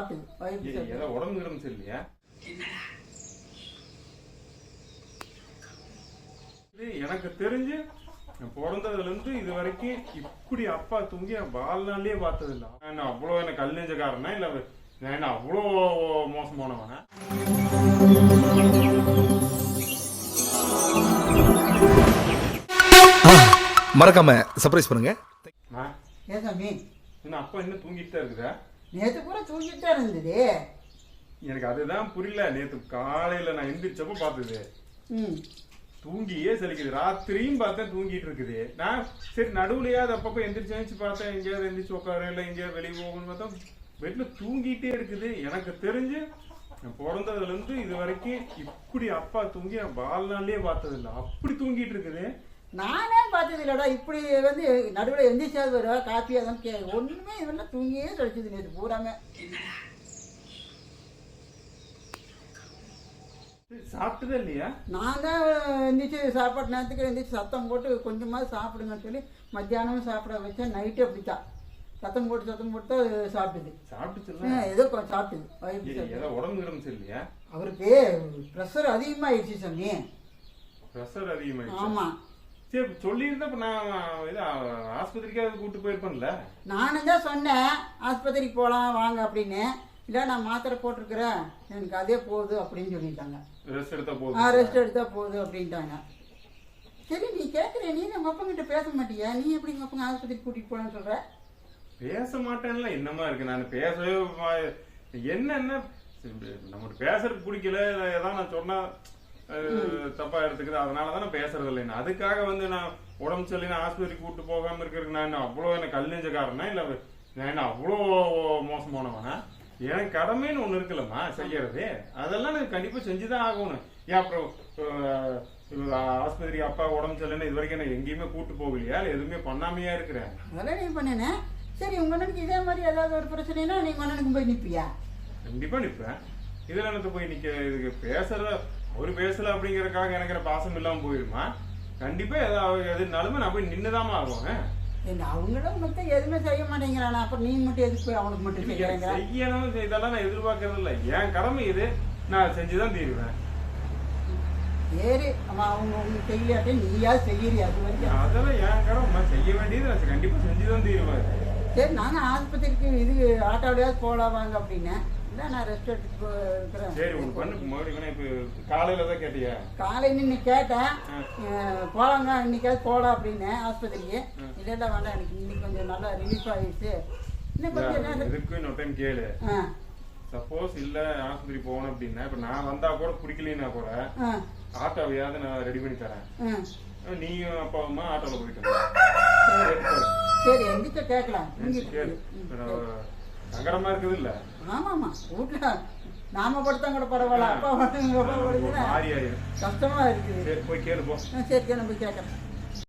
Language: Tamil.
சாப்பிட்டுது வயிறு உடம்பு கிடம்பு சரியில்லையா இது எனக்கு தெரிஞ்சு நான் பிறந்ததுல இருந்து இது வரைக்கும் இப்படி அப்பா தூங்கி என் வாழ்நாள்லயே பார்த்தது இல்ல நான் அவ்வளோ எனக்கு கல் நெஞ்சக்காரனா? இல்ல நான் என்ன அவ்வளோ மோசமானவனா? மறக்காம சர்ப்ரைஸ் பண்ணுங்க. நான் இன்னும் அப்பா இன்னும் தூங்கிட்டு தான் இருக்குதா? நேற்று பூரா தூங்கிட்டு தான் இருந்தது. எனக்கு அதுதான் புரியல. நேத்து காலையில நான் எந்திரிச்சப்ப பார்த்தது. ம். தூங்கியே செலிக்குது. ராத்திரியும் பார்த்தேன் தூங்கிட்டு இருக்குது. நான் சரி நடுவுலயாவது அப்பப்ப எந்திரிச்சு எந்திரிச்சு பார்த்தேன். எங்கேயாவது எந்திரிச்சு உட்காரு இல்லை எங்கேயாவது வெளியே போகணும்னு பார்த்தா பெட்ல தூங்கிட்டே இருக்குது. எனக்கு தெரிஞ்சு நான் பிறந்ததுல இருந்து இது வரைக்கும் இப்படி அப்பா தூங்கி நான் வாழ்நாள்லயே பார்த்தது இல்ல அப்படி தூங்கிட்டு இருக்குது. நானே பார்த்தது இல்லடா இப்படி வந்து நடுவில் எந்திரிச்சாது வருவா காப்பி அதான் கே ஒன்றுமே இதெல்லாம் தூங்கியே கழிச்சது நேற்று பூராமே. சாப்பிட்டதே இல்லையா? நான் தான் எந்திரிச்சு சாப்பாட்டு நேரத்துக்கு எந்திரிச்சு சத்தம் போட்டு கொஞ்சமாவது சாப்பிடுங்கன்னு சொல்லி மத்தியானமும் சாப்பிட வச்சேன் நைட்டு அப்படித்தான். சத்தம் போட்டு சத்தம் போட்டு தான் சாப்பிட்டுது. சாப்பிட்டுச்சுல்ல? ஆ, ஏதோ கொஞ்சம் சாப்பிட்டுது. உடம்பு சரியில்லையா? அவருக்கு ப்ரெஷர் அதிகமாகிடுச்சு சாமி. ப்ரெஷர் அதிகமாயிடுச்சு? ஆமாம் சரி சொல்லியிருந்தா நான் இது ஆஸ்பத்திரிக்காவது கூட்டு போயிருப்பேன்ல. நானும் தான் சொன்னேன் ஆஸ்பத்திரிக்கு போகலாம் வாங்க அப்படின்னு. இல்லை நான் மாத்திரை போட்டிருக்கிறேன். எனக்கு அதே போகுது அப்படின்னு சொல்லிட்டாங்க. ரெஸ்ட் எடுத்தா ஆ போதும் ரெஸ்ட் எடுத்தா போகுது அப்படின்ட்டாங்க. சரி நீ கேட்குற நீ நம்ம அப்பங்கிட்ட பேச மாட்டியா? நீ எப்படி உங்க அப்பங்க ஆஸ்பத்திரிக்கு கூட்டிகிட்டு போகலான்னு சொல்கிற பேச மாட்டேன்ல என்னமா இருக்கு? நான் பேசவே என்னென்ன? நமக்கு பேசுறதுக்கு பிடிக்கல ஏதாவது நான் சொன்னா அஹ், தப்பா எடுத்துக்குது அதனால தான் நான் பேசுறது இல்லை நான் அதுக்காக வந்து நான் உடம்பு சரியில்லை ஆஸ்பத்திரிக்கு கூட்டு போகாம இருக்கிறதுக்கு நான் என்ன அவ்வளோ எனக்கு கல் நெஞ்சக்காரனா? இல்ல நான் என்ன அவ்வளோ மோசமானவனா? எனக்கு கடமைன்னு ஒண்ணு இருக்குல்லம்மா செய்யறது. அதெல்லாம் நான் கண்டிப்பா செஞ்சுதான் ஆகணும். ஏன் அப்புறம் ஆஸ்பத்திரிக்கு அப்பா உடம்பு சரியில்லைன்னு இது வரைக்கும் நான் எங்கேயுமே கூட்டு போகலையா? இல்ல எதுவுமே பண்ணாமையா இருக்கிறேன் அதெல்லாம் நீ பண்ணினேன் சரி உங்க அண்ணனுக்கு இதே மாதிரி ஏதாவது ஒரு பிரச்சனைனா நீ உங்க அண்ணனுக்கு போய் நிற்பியா கண்டிப்பா நிப்பேன். இதுல எனக்கு போய் நிக்க இதுக்கு பேசுறத அவரு பேசல அப்படிங்கறதுக்காக எனக்கு பாசம் இல்லாம போயிருமா? கண்டிப்பா ஏதாவது எதுனாலுமே நான் போய் நின்னுதாமா ஆகுவேன் என்ன அவங்களும் மொத்தம் எதுவுமே செய்ய மாட்டேங்கிறானா அப்புறம் நீ மட்டும் எதுக்கு போய் அவனுக்கு மட்டும் செய்யறேங்க செய்யணும் இதெல்லாம் நான் எதிர்பார்க்கறது இல்ல என் கடமை இது. நான் செஞ்சுதான் தீருவேன். சரி அவன் அவங்க உங்களுக்கு செய்யாட்டே நீயாவது செய்யறியா அது வரைக்கும்? அதெல்லாம் என் கடமை. செய்ய வேண்டியது நான் கண்டிப்பா செஞ்சுதான் தீருவேன். சரி நாங்கள் ஆஸ்பத்திரிக்கு இது ஆட்டோடையாவது போகலாம் வாங்க அப்படின்னேன் நான் ரெஸ்ட் எடுத்து இருக்கிறேன். சரி உனக்கு பண்ணு. மறுபடியும் இப்ப காலையில தான் கேட்டியா? காலையில் இன்னைக்கு கேட்டேன். போலாங்க இன்னைக்காவது போகலாம் அப்படின்னு ஆஸ்பத்திரிக்கு. இல்லை வேண்டாம் எனக்கு இன்னைக்கு கொஞ்சம் நல்லா ரிலீஃப் ஆகிடுச்சு இன்னும் கொஞ்சம் எதுக்கும் இன்னொரு டைம் கேளு. சப்போஸ் இல்ல ஆஸ்பத்திரி போகணும் அப்படின்னா இப்ப நான் வந்தா கூட பிடிக்கலைன்னா கூட ஆட்டோவையாவது நான் ரெடி பண்ணி தரேன். நீயும் அப்பா அம்மா ஆட்டோல போயிட்டு. சரி. எந்திரிச்ச கேட்கலாம். சரி. சங்கடமா இருக்குது இல்ல? ஆமாம்மா வீட்டில் நாம படுத்தா கூட பரவாயில்ல அப்பா கஷ்டமா இருக்குது. சரி போய் கேளு போ. ஆ, சரி போய் கேட்குறேன்.